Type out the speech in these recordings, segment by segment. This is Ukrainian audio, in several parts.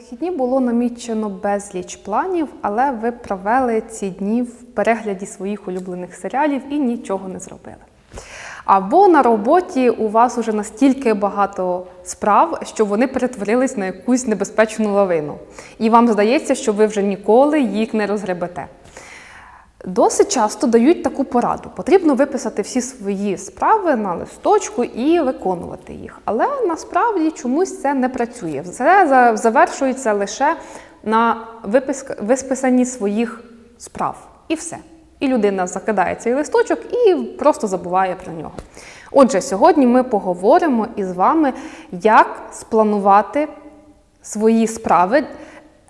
вихідні було намічено безліч планів, але ви провели ці дні в перегляді своїх улюблених серіалів і нічого не зробили. Або на роботі у вас уже настільки багато справ, що вони перетворились на якусь небезпечну лавину. І вам здається, що ви вже ніколи їх не розгребете. Досить часто дають таку пораду. Потрібно виписати всі свої справи на листочку і виконувати їх. Але насправді чомусь це не працює. Все завершується лише на випис- висписанні своїх справ. І все. І людина закидає цей листочок і просто забуває про нього. Отже, сьогодні ми поговоримо із вами, як спланувати свої справи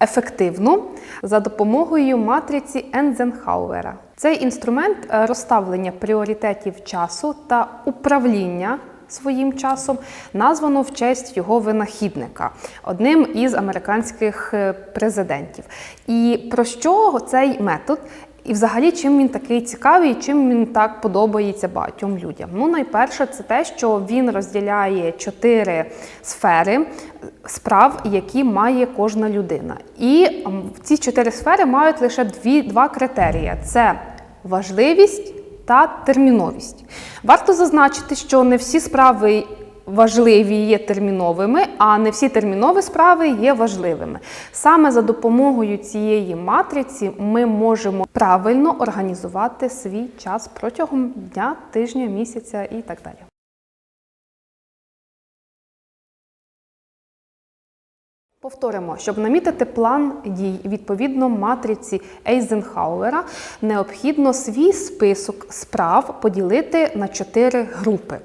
ефективно за допомогою матриці Ензенхауера. Цей інструмент е, розставлення пріоритетів часу та управління своїм часом названо в честь його винахідника, одним із американських е, президентів. І про що цей метод? І взагалі, чим він такий цікавий, чим він так подобається багатьом людям? Ну, найперше, це те, що він розділяє чотири сфери справ, які має кожна людина. І ці чотири сфери мають лише дві, два критерії: це важливість та терміновість. Варто зазначити, що не всі справи важливі є терміновими, а не всі термінові справи є важливими. Саме за допомогою цієї матриці ми можемо правильно організувати свій час протягом дня, тижня, місяця і так далі. Повторимо, щоб намітити план дій відповідно матриці Ейзенхауера, необхідно свій список справ поділити на чотири групи.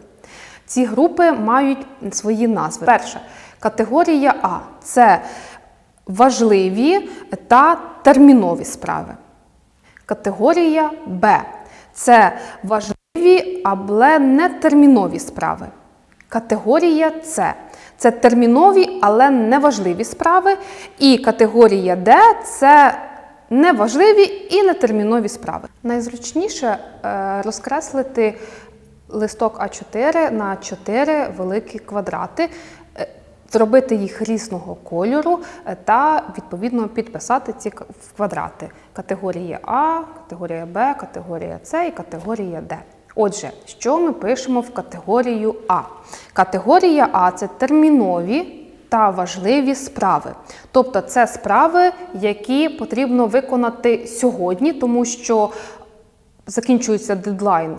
Ці групи мають свої назви. Перше категорія А це важливі та термінові справи. Категорія Б це важливі, але не термінові справи. Категорія С це термінові, але не важливі справи. І категорія Д це неважливі і нетермінові справи. Найзручніше е, розкреслити листок А4 на 4 великі квадрати. е, Зробити їх різного кольору е, та відповідно підписати ці квадрати. Категорія А, категорія Б, категорія С і категорія Д. Отже, що ми пишемо в категорію А? Категорія А це термінові та важливі справи. Тобто це справи, які потрібно виконати сьогодні, тому що закінчується дедлайн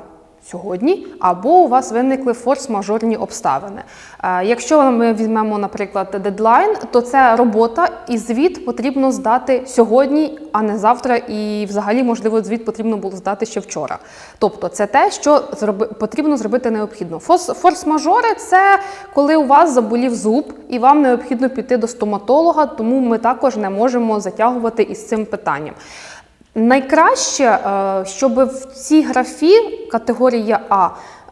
сьогодні, або у вас виникли форс-мажорні обставини. Е, Якщо ми візьмемо, наприклад, дедлайн, то це робота і звіт потрібно здати сьогодні, а не завтра. І взагалі, можливо, звіт потрібно було здати ще вчора. Тобто, це те, що потрібно зробити необхідно. Форс- Форс-мажори це коли у вас заболів зуб і вам необхідно піти до стоматолога, тому ми також не можемо затягувати із цим питанням. Найкраще, е, щоб в цій графі категорія А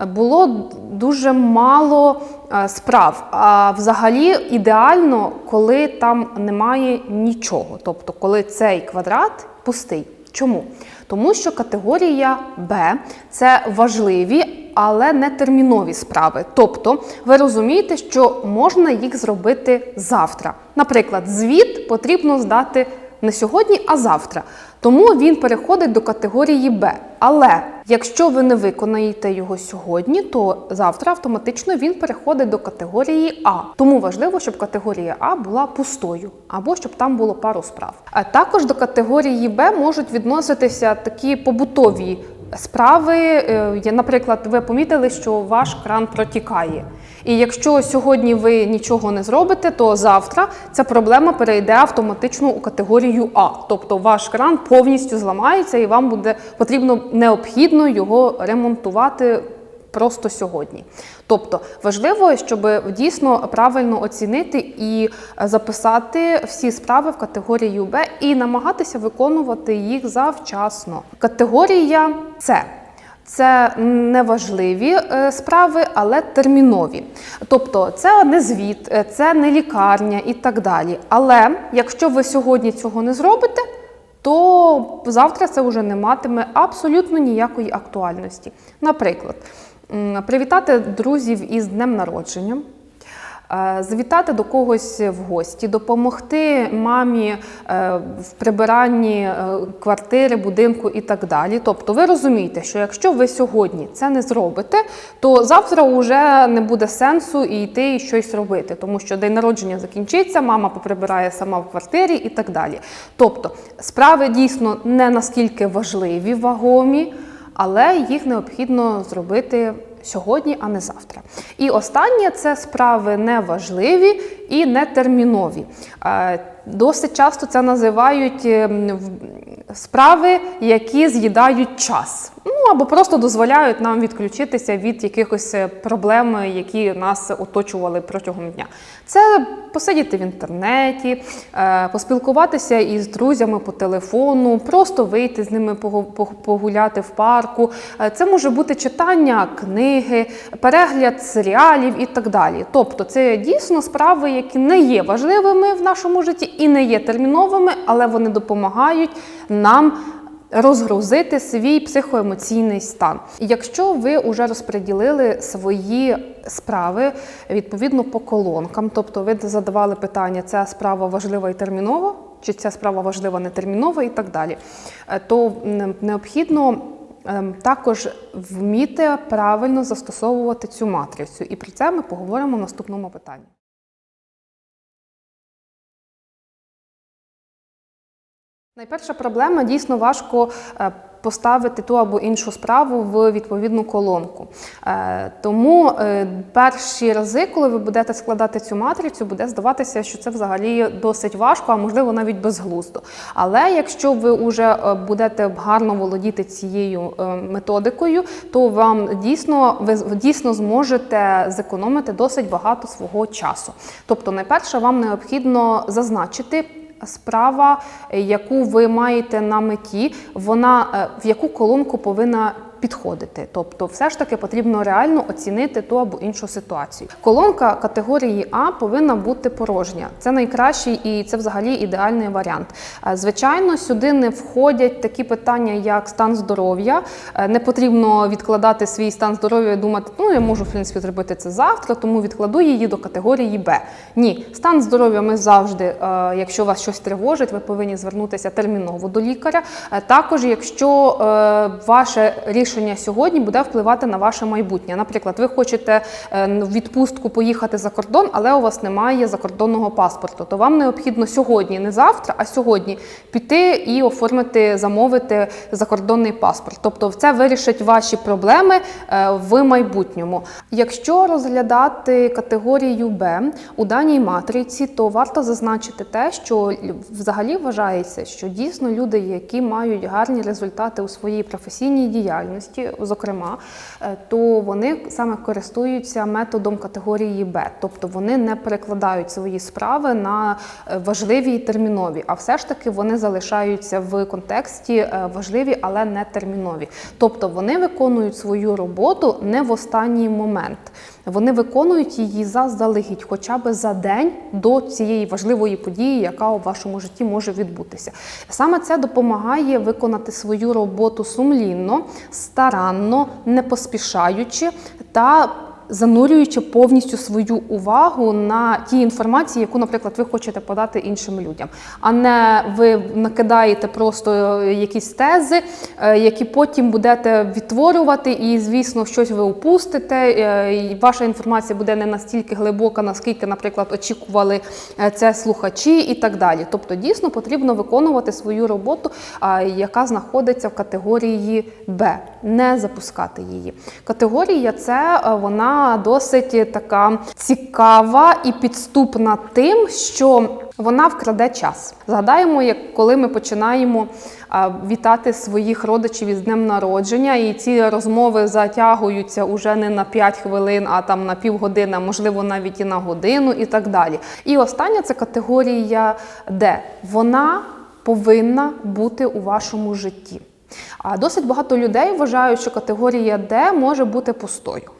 було дуже мало е, справ. А взагалі ідеально, коли там немає нічого. Тобто, коли цей квадрат пустий. Чому? Тому що категорія Б це важливі, але не термінові справи. Тобто, ви розумієте, що можна їх зробити завтра. Наприклад, звіт потрібно здати не сьогодні, а завтра. Тому він переходить до категорії Б. Але якщо ви не виконаєте його сьогодні, то завтра автоматично він переходить до категорії А. Тому важливо, щоб категорія А була пустою, або щоб там було пару справ. А також до категорії Б можуть відноситися такі побутові справи. Е, Наприклад, ви помітили, що ваш кран протікає. І якщо сьогодні ви нічого не зробите, то завтра ця проблема перейде автоматично у категорію А. Тобто ваш кран повністю зламається і вам буде потрібно необхідно його ремонтувати просто сьогодні. Тобто важливо, щоб дійсно правильно оцінити і записати всі справи в категорію Б і намагатися виконувати їх завчасно. Категорія С. Це неважливі е, справи, але термінові. Тобто це не звіт, е, це не лікарня і так далі. Але якщо ви сьогодні цього не зробите, то завтра це вже не матиме абсолютно ніякої актуальності. Наприклад, привітати друзів із днем народження. Е, Завітати до когось в гості, допомогти мамі е, в прибиранні е, квартири, будинку і так далі. Тобто, ви розумієте, що якщо ви сьогодні це не зробите, то завтра вже не буде сенсу і йти і щось робити, тому що день народження закінчиться, мама поприбирає сама в квартирі і так далі. Тобто, справи дійсно не наскільки важливі, вагомі, але їх необхідно зробити сьогодні, а не завтра. І останнє це справи неважливі і нетермінові. Досить часто це називають ем, справи, які з'їдають час. Ну або просто дозволяють нам відключитися від якихось е, проблем, які нас оточували протягом дня. Це посидіти в інтернеті, е, поспілкуватися із друзями по телефону, просто вийти з ними погуляти в парку. Е, Це може бути читання книги, перегляд серіалів і так далі. Тобто, це дійсно справи, які не є важливими в нашому житті і не є терміновими, але вони допомагають нам розгрузити свій психоемоційний стан. Якщо ви вже розподілили свої справи відповідно по колонкам, тобто ви задавали питання, ця справа важлива і термінова, чи ця справа важлива нетермінова і так далі, е, то необхідно. ем, Також вміти правильно застосовувати цю матрицю, і про це ми поговоримо в наступному питанні. Найперша проблема дійсно важко е, поставити ту або іншу справу в відповідну колонку. Е, Тому е, перші рази, коли ви будете складати цю матрицю, буде здаватися, що це взагалі досить важко, а можливо навіть безглуздо. Але якщо ви вже будете гарно володіти цією методикою, то вам дійсно ви дійсно зможете зекономити досить багато свого часу. Тобто, найперше, вам необхідно зазначити справа, е, яку ви маєте на меті, вона е, в яку колонку повинна підходити. Тобто, все ж таки потрібно реально оцінити ту або іншу ситуацію. Колонка категорії А повинна бути порожня. Це найкращий і це взагалі ідеальний варіант. Е, Звичайно, сюди не входять такі питання, як стан здоров'я. Е, Не потрібно відкладати свій стан здоров'я і думати, ну я можу в принципі зробити це завтра, тому відкладу її до категорії Б. Ні, стан здоров'я ми завжди, е, якщо вас щось тривожить, ви повинні звернутися терміново до лікаря. Також, якщо ваше рішення сьогодні буде впливати на ваше майбутнє. Наприклад, ви хочете е, в відпустку поїхати за кордон, але у вас немає закордонного паспорту, то вам необхідно сьогодні, не завтра, а сьогодні піти і оформити, замовити закордонний паспорт. Тобто, це вирішить ваші проблеми е, в майбутньому. Якщо розглядати категорію Б у даній матриці, то варто зазначити те, що взагалі вважається, що дійсно люди, які мають гарні результати у своїй професійній діяльності, зокрема, е, то вони саме користуються методом категорії Б, тобто вони не перекладають свої справи на е, важливі і термінові, а все ж таки вони залишаються в контексті е, важливі, але не термінові. Тобто вони виконують свою роботу не в останній момент. Вони виконують її заздалегідь, хоча б за день до цієї важливої події, яка у вашому житті може відбутися. Саме це допомагає виконати свою роботу сумлінно, старанно, не поспішаючи та занурюючи повністю свою увагу на ті інформації, яку, наприклад, ви хочете подати іншим людям, а не ви накидаєте просто е, якісь тези, е, які потім будете відтворювати, і, звісно, щось ви упустите. е, і Ваша інформація буде не настільки глибока, наскільки, наприклад, очікували це слухачі і так далі. Тобто, дійсно потрібно виконувати свою роботу, яка знаходиться в категорії Б, не запускати її. Категорія це е, досить така цікава і підступна тим, що вона вкраде час. Згадаємо, як коли ми починаємо вітати своїх родичів із днем народження, і ці розмови затягуються уже не на 5 хвилин, а там на півгодини, можливо навіть і на годину, і так далі. І остання це категорія Д. Вона повинна бути у вашому житті. А досить багато людей вважають, що категорія Д може бути пустою.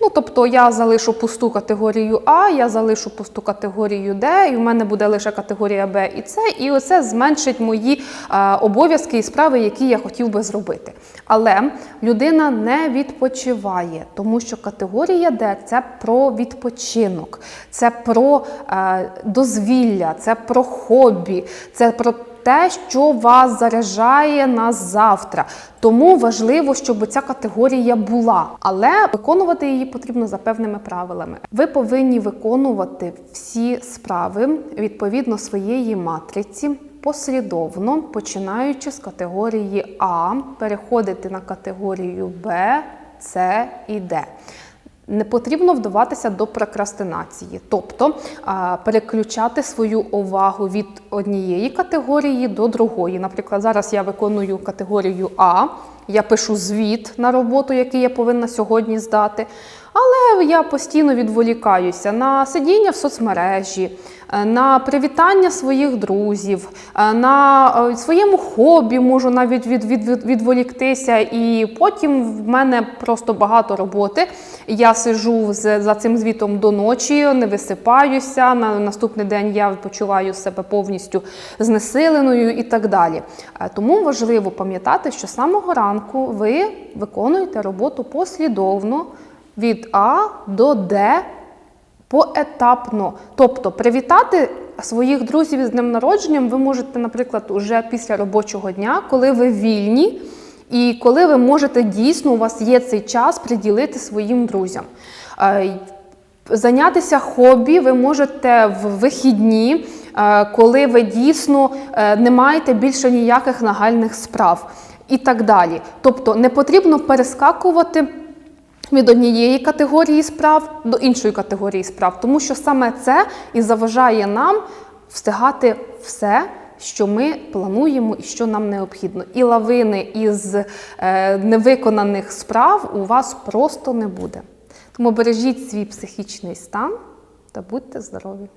Ну, тобто я залишу пусту категорію А, я залишу пусту категорію Д, і в мене буде лише категорія Б і С, і оце зменшить мої е, обов'язки і справи, які я хотів би зробити. Але людина не відпочиває, тому що категорія Д це про відпочинок, це про е, дозвілля, це про хобі, це про те, що вас заряджає на завтра. Тому важливо, щоб ця категорія була, але виконувати її потрібно за певними правилами. Ви повинні виконувати всі справи відповідно своєї матриці. Послідовно, починаючи з категорії А, переходити на категорію Б, С і Д. Не потрібно вдаватися до прокрастинації, тобто переключати свою увагу від однієї категорії до другої. Наприклад, зараз я виконую категорію А, я пишу звіт на роботу, який я повинна сьогодні здати. Але я постійно відволікаюся на сидіння в соцмережі, на привітання своїх друзів, е, на е, своєму хобі можу навіть від, від, від, відволіктися, і потім в мене просто багато роботи. Я сижу з, за цим звітом до ночі, не висипаюся. На наступний день я почуваю себе повністю знесиленою і так далі. Е, Тому важливо пам'ятати, що з самого ранку ви виконуєте роботу послідовно від А до Д поетапно. Тобто привітати своїх друзів з днем народженням ви можете, наприклад, уже після робочого дня, коли ви вільні. І коли ви можете дійсно, у вас є цей час приділити своїм друзям. Е, Зайнятися хобі ви можете в вихідні, е, коли ви дійсно е, не маєте більше ніяких нагальних справ і так далі. Тобто не потрібно перескакувати від однієї категорії справ до іншої категорії справ, тому що саме це і заважає нам встигати все, що ми плануємо і що нам необхідно. І лавини із е, невиконаних справ у вас просто не буде. Тому бережіть свій психічний стан та будьте здорові!